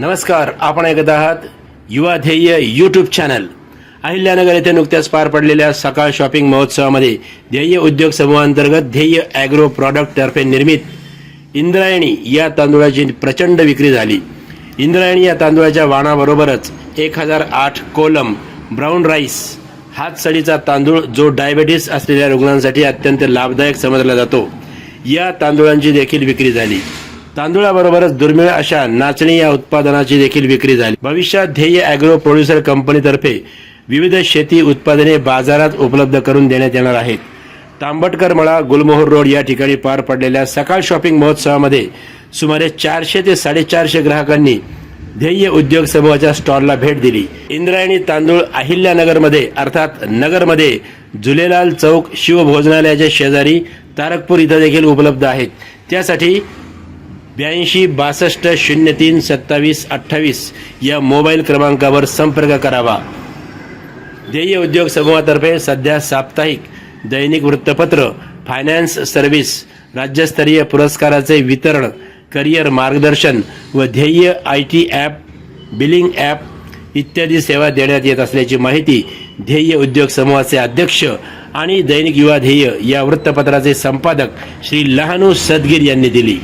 नमस्कार आपण ऐकत आहात युवा ध्येय यूट्यूब चॅनल अहिल्यानगर येथे नुकत्याच पार पडलेल्या सकाळ शॉपिंग महोत्सवामध्ये ध्येय उद्योग समूहांतर्गत ध्येय ॲग्रो प्रॉडक्टतर्फे निर्मित इंद्रायणी या तांदूळाची प्रचंड विक्री झाली. इंद्रायणी या तांदूळाच्या वाणाबरोबरच एक हजार आठ कोलम ब्राऊन राईस हातसडीचा तांदूळ जो डायबेटीस असलेल्या रुग्णांसाठी अत्यंत लाभदायक समजला जातो. या तांदूळांची देखील विक्री झाली. तांदुळाबरोबरच दुर्मिळ अशा नाचणी या उत्पादनाची देखील विक्री झाली. भविष्यात ध्येय अॅग्रो प्रोड्युसर कंपनीतर्फे विविध शेती उत्पादने बाजारात उपलब्ध करून देण्यात येणार आहेत. तांबटकर मळा गुलमोहर रोड या ठिकाणी पार पडलेल्या सकाळ शॉपिंग महोत्सवामध्ये सुमारे चारशे ते साडेचारशे ग्राहकांनी ध्येय उद्योग समूहाच्या स्टॉलला भेट दिली. इंद्रायणी तांदूळ अहिल्यानगरमध्ये अर्थात नगरमध्ये झुलेलाल चौक शिवभोजनालयाच्या शेजारी तारकपूर इथं देखील उपलब्ध आहेत. त्यासाठी ब्याऐंशी बासष्ट शून्य तीन सत्तावीस अठ्ठावीस या मोबाईल क्रमांकावर संपर्क करावा. ध्येय उद्योग समूहातर्फे सध्या साप्ताहिक दैनिक वृत्तपत्र फायनान्स सर्व्हिस राज्यस्तरीय पुरस्काराचे वितरण करिअर मार्गदर्शन व ध्येय I T app billing app इत्यादी सेवा देण्यात येत असल्याची माहिती ध्येय उद्योग समूहाचे अध्यक्ष आणि दैनिक युवा ध्येय या वृत्तपत्राचे संपादक श्री लहानू सदगीर यांनी दिली.